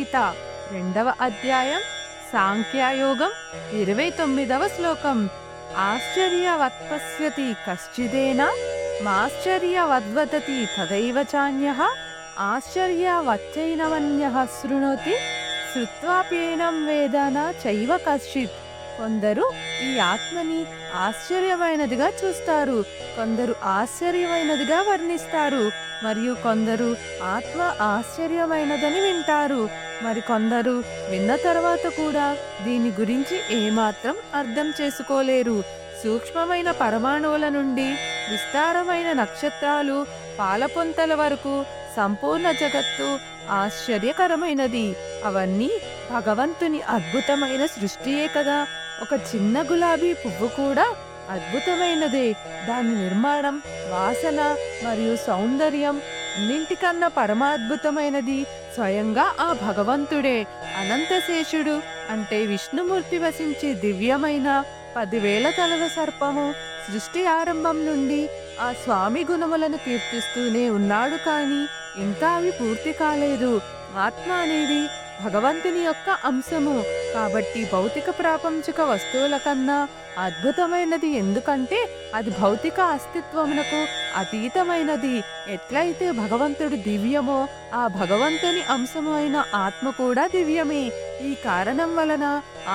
గీత. రెండవ అధ్యాయం సాంఖ్యాయోగం ఇరవై తొమ్మిదవ శ్లోకం. ఆశ్చర్యవత్పశ్యతి కశ్చిదేన మాశ్చర్యవద్వదతి తదైవ చాన్య ఆశ్చర్యవచ్చైనవన్య శృణోతి శ్రుత్వాప్యేనం వేదన చైవ కశ్చిత్. కొందరు ఈ ఆత్మని ఆశ్చర్యమైనదిగా చూస్తారు. కొందరు ఆశ్చర్యమైనదిగా వర్ణిస్తారు. మరియు కొందరు ఆత్మ ఆశ్చర్యమైనదని వింటారు. మరి కొందరు విన్న తర్వాత కూడా దీని గురించి ఏమాత్రం అర్థం చేసుకోలేరు. సూక్ష్మమైన పరమాణువుల నుండి విస్తారమైన నక్షత్రాలు పాలపొంతల వరకు సంపూర్ణ జగత్తు ఆశ్చర్యకరమైనది. అవన్నీ భగవంతుని అద్భుతమైన సృష్టియే కదా. ఒక చిన్న గులాబీ పువ్వు కూడా అద్భుతమైనదే. దాని నిర్మాణం వాసన మరియు సౌందర్యం అన్నింటికన్నా పరమాద్భుతమైనది. స్వయంగా ఆ భగవంతుడే అనంతశేషుడు అంటే విష్ణుమూర్తి వసించే దివ్యమైన పదివేల తలల సర్పము సృష్టి ఆరంభం నుండి ఆ స్వామి గుణములను కీర్తిస్తూనే ఉన్నాడు కానీ ఇంకా అవి పూర్తి కాలేదు. ఆత్మ అనేది భగవంతుని యొక్క అంశము. కాబట్టి భౌతిక ప్రాపంచిక వస్తువుల కన్నా అద్భుతమైనది ఎందుకంటే అది భౌతిక అస్తిత్వమునకు అతీతమైనది. ఎట్లయితే భగవంతుడు దివ్యమో ఆ భగవంతుని అంశము అయిన ఆత్మ కూడా దివ్యమే. ఈ కారణం వలన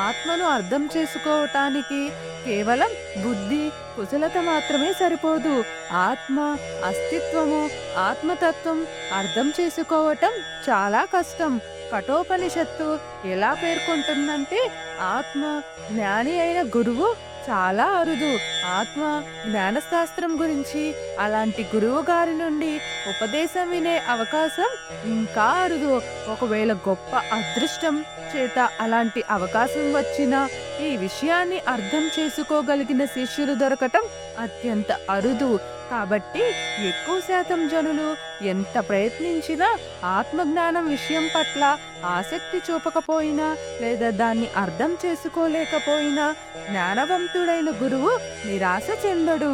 ఆత్మను అర్థం చేసుకోవటానికి కేవలం బుద్ధి కుశలత మాత్రమే సరిపోదు. ఆత్మ అస్తిత్వము ఆత్మతత్వం అర్థం చేసుకోవటం చాలా కష్టం. కఠోపనిషత్తు ఎలా పేర్కొంటుందంటే ఆత్మ జ్ఞాని అయిన గురువు చాలా అరుదు. ఆత్మ జ్ఞానశాస్త్రం గురించి అలాంటి గురువు గారి నుండి ఉపదేశం వినే అవకాశం ఇంకా అరుదు. ఒకవేళ గొప్ప అదృష్టం చేత అలాంటి అవకాశం వచ్చినా ఈ విషయాన్ని అర్థం చేసుకోగలిగిన శిష్యులు దొరకటం అత్యంత అరుదు. కాబట్టి ఎక్కువ శాతం జనులు ఎంత ప్రయత్నించినా ఆత్మజ్ఞానం విషయం పట్ల ఆసక్తి చూపకపోయినా లేదా దాన్ని అర్థం చేసుకోలేకపోయినా జ్ఞానవంతుడైన గురువు నిరాశ చెందడు.